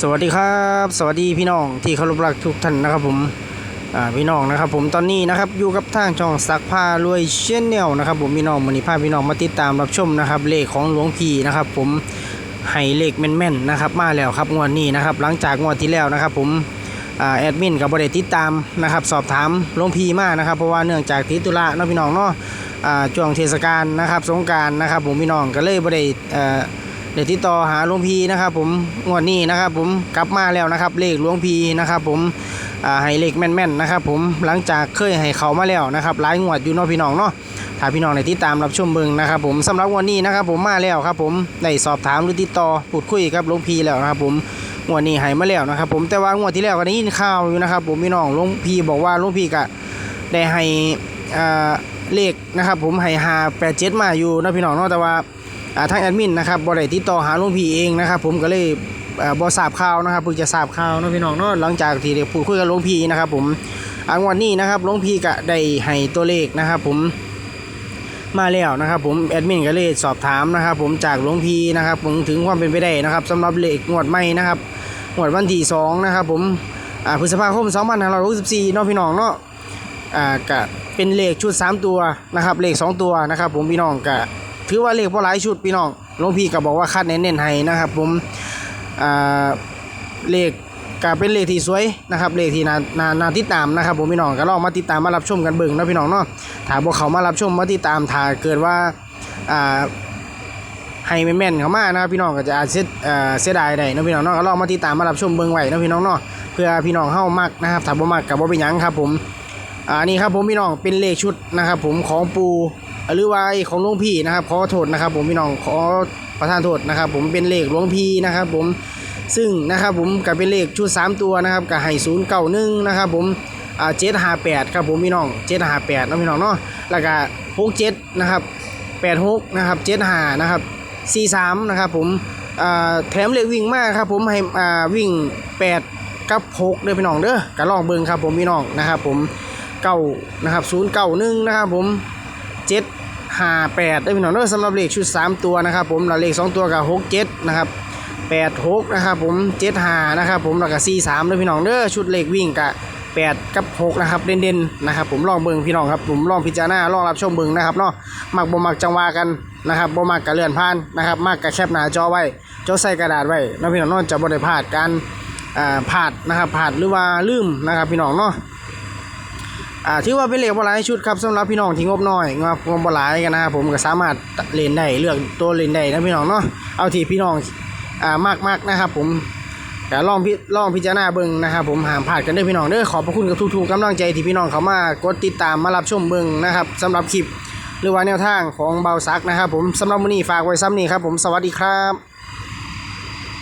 สวัสดีครับ สวัสดีพี่น้องที่เคารพรักทุกท่านนะครับผมอ่าพี่น้องนะครับ ผมตอนนี้นะครับอยู่กับทางช่องซักผ้ารวยเช่นเนลนะครับ ผมพี่น้องมันนี้พาพี่น้องมาติดตามรับชมนะครับเลขของหลวงพี่นะครับ ผมให้เลขแม่นๆนะครับมาแล้วครับงวดนี้นะครับ หลังจากงวดที่แล้วนะครับ ผมอ่าแอดมินกับบริติดตามนะครับสอบถามหลวงพี่มากนะครับ เพราะว่าเนื่องจากติตุระเนาะพี่น้องเนาะอ่าช่วงเทศกาลนะครับ สงกรารนะครับ ผมพี่น้องก็เลยบริเอ่อ เดี๋ยวติดต่อหาหลวงพีนะครับ ผมงวดนี้นะครับ ผมกลับมาแล้วนะครับ เลขหลวงพีนะครับ ผมอ่าให้เลขแม่นๆนะครับ ผมหลังจากเคยให้เขามาแล้วนะครับหลายงวดอยู่เนาะพี่น้องเนาะถ้าพี่น้องในติดตามรับชมเบิงนะครับ ผมสำหรับงวันนี้นะครับ ผมมาแล้วครับ ผมได้สอบถามหรือติดต่อพูดคุยกับหลวงพีแล้วนะครับ ผมงวดนี้ให้มาแล้วนะครับ ผมแต่ว่างวดที่แล้วก็ได้ยินข่าวอยู่นะครับ ผมพี่น้องหลวงพีบอกว่าหลวงพีก็ได้ให้อ่าเลขนะครับ ผมให้หาแปดเจ็ดมาอยู่นะพี่น้องเนาะแต่ว่า ทางแอดมินนะครับบริติดต่อหาหลุงพี่เองนะครับ ผมก็เลยบอทราบข่าวนะครับเพิ่งจะทราบข่าวนะพี่น้องเนาะหลังจากที่ได้พูดคุยกับหลวงพี่นะครับ ผมอ่างวันนี้นะครับหลวงพี่ก็ได้ให้ตัวเลขนะครับ ผมมาแล้วนะครับ ผมแอดมินก็เลยสอบถามนะครับ ผมจากหลวงพี่นะครับผมถึงความเป็นไปได้นะครับสำหรับเลขงวดใหม่นะครับงวดวันที่สองนะครับ ผมพฤษภาคม2564เนาะพี่น้องเนาะอ่าก็เป็นเลขชุด 3 ตัวนะครับเลข 2 ตัวนะครับ ผมพี่น้องก็ ถือว่าเลขพอหลายชุดพี่น้องหลวงพี่ก็บอกว่าคัดเน้นๆให้นะครับ ผมอ่าเลขก็เป็นเลขที่สวยนะครับเลขที่นานานาติดตามนะครับผมพี่น้องก็ลองมาติดตามมารับชมกันเบิ่งนะพี่น้องเนาะถ้าพวกเขามารับชมมาติดตามถ้าเกิดว่าอ่าให้แม่นๆเขามานะครับพี่น้องก็จะอาจเสียเสียดายได้นะพี่น้องเนาะก็ลองมาติดตามมารับชมเบิ่งไว้นะพี่น้องเนาะเพื่อพี่น้องเฮามักนะครับถ้าบ่มักก็บ่เป็นหยังครับผมอ่านี่ครับผมพี่น้องเป็นเลขชุดนะครับผมของปู หรือว่าไอ้ของหลวงพี่นะครับขอโทษนะครับ ผมพี่น้องขอประทานโทษนะครับ ผมเป็นเลขหลวงพี่นะครับ ผมซึ่งนะครับผมกับเป็นเลขชุด 3 ตัวนะครับกับให้ศูนย์เก้าหนึ่งนะครับ ผมอ่าเจ็ดห้าแปดครับผมพี่น้องเจ็ดห้าแปดนะพี่น้องเนาะแล้วก็หกเจ็ดนะครับแปดหกนะครับเจ็ดห้านะครับสี่สามนะครับ ผมอ่าแถมเลขวิ่งมากครับ ผมให้อ่าวิ่งแปดกับหกเด้อพี่น้องเด้อก็ลองเบิ่งครับ ผมพี่น้องนะครับ ผมเก้านะครับศูนย์เก้าหนึ่งนะครับ ผม เจ็ดห้าแปดได้พี่น้องเด้อสำหรับเลขชุดสามตัวนะครับผมแล้วเลขสองตัวกับหกเจ็ดนะครับแปดหกนะครับผมเจ็ดห้านะครับผมแล้วก็สี่สามได้พี่น้องเด้อชุดเลขวิ่งกับแปดกับหกนะครับเด่นๆนะครับผมลองเบิ่งพี่น้องครับผมลองพิจารณาลองรับชมเบิ่งนะครับเนาะมักบ่มักจังหวะกันนะครับบ่มักกะเลื่อนผ่านนะครับมักกะแคปหน้าจอไว้จดใส่กระดาษไว้เนาะพี่น้องเนาะจะบ่ได้พลาดการอ่าพลาดนะครับพลาดหรือว่าลืมนะครับพี่น้องเนาะ อ่าถือว่าเป็นเหล็กบอลายชุดครับสำหรับพี่น้องที่งบน้อยงบงบบอลายกันนะครับผมก็สามารถเล่นได้เลือกตัวเล่นได้นะพี่น้องเนาะเอาที่พี่น้องอ่ามากมากนะครับผมแต่ลองพิลองพิจารณาเบิ่งนะครับผมห้ามพลาดกันเด้พี่น้องเด้อขอบพระคุณกับทุกๆกำลังใจที่พี่น้องเขามากดติดตามมารับชมเบิ่งนะครับสำหรับคลิปหรือว่าแนวทางของเบาซักนะครับผมสำหรับวันนี้ฝากไว้ซ้ำนี้ครับผมสวัสดีครับ